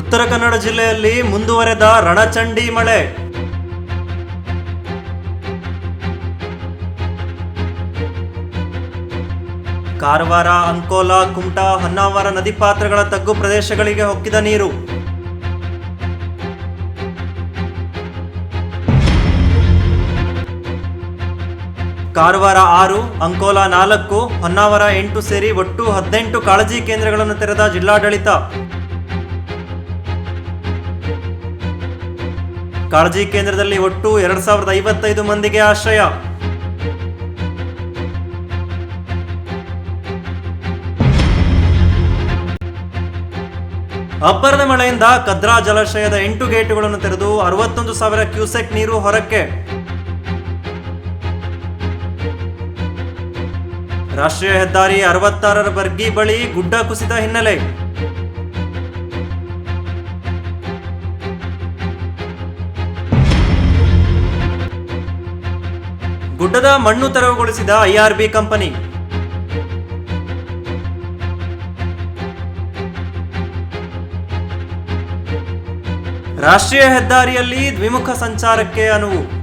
ಉತ್ತರ ಕನ್ನಡ ಜಿಲ್ಲೆಯಲ್ಲಿ ಮುಂದುವರೆದ ರಣಚಂಡಿ ಮಳೆ. ಕಾರವಾರ, ಅಂಕೋಲಾ, ಕುಮಟಾ, ಹೊನ್ನಾವರ ನದಿ ಪಾತ್ರಗಳ ತಗ್ಗು ಪ್ರದೇಶಗಳಿಗೆ ಹೊಕ್ಕಿದ ನೀರು. ಕಾರವಾರ ಆರು, ಅಂಕೋಲಾ ನಾಲ್ಕು, ಹೊನ್ನಾವರ ಎಂಟು ಸೇರಿ ಒಟ್ಟು ಹದಿನೆಂಟು ಕಾಳಜಿ ಕೇಂದ್ರಗಳನ್ನು ತೆರೆದ ಜಿಲ್ಲಾಡಳಿತ. ಕಾಳಜಿ ಕೇಂದ್ರದಲ್ಲಿ ಒಟ್ಟು ಎರಡ್ ಸಾವಿರದ ಐವತ್ತೈದು ಮಂದಿಗೆ ಆಶ್ರಯ. ಅಬ್ಬರದ ಮಳೆಯಿಂದ ಕದ್ರಾ ಜಲಾಶಯದ ಎಂಟು ಗೇಟುಗಳನ್ನು ತೆರೆದು ಅರವತ್ತೊಂದು ಸಾವಿರ ಕ್ಯೂಸೆಕ್ ನೀರು ಹೊರಕ್ಕೆ. ರಾಷ್ಟ್ರೀಯ ಹೆದ್ದಾರಿ ಅರವತ್ತಾರರ ಬರ್ಗಿ ಬಳಿ ಗುಡ್ಡ ಕುಸಿತ ಹಿನ್ನೆಲೆ. ಗುಡ್ಡದ ಮಣ್ಣು ತೆರವುಗೊಳಿಸಿದ ಐಆರ್ಬಿ ಕಂಪನಿ. ರಾಷ್ಟ್ರೀಯ ಹೆದ್ದಾರಿಯಲ್ಲಿ ದ್ವಿಮುಖ ಸಂಚಾರಕ್ಕೆ ಅನುವು.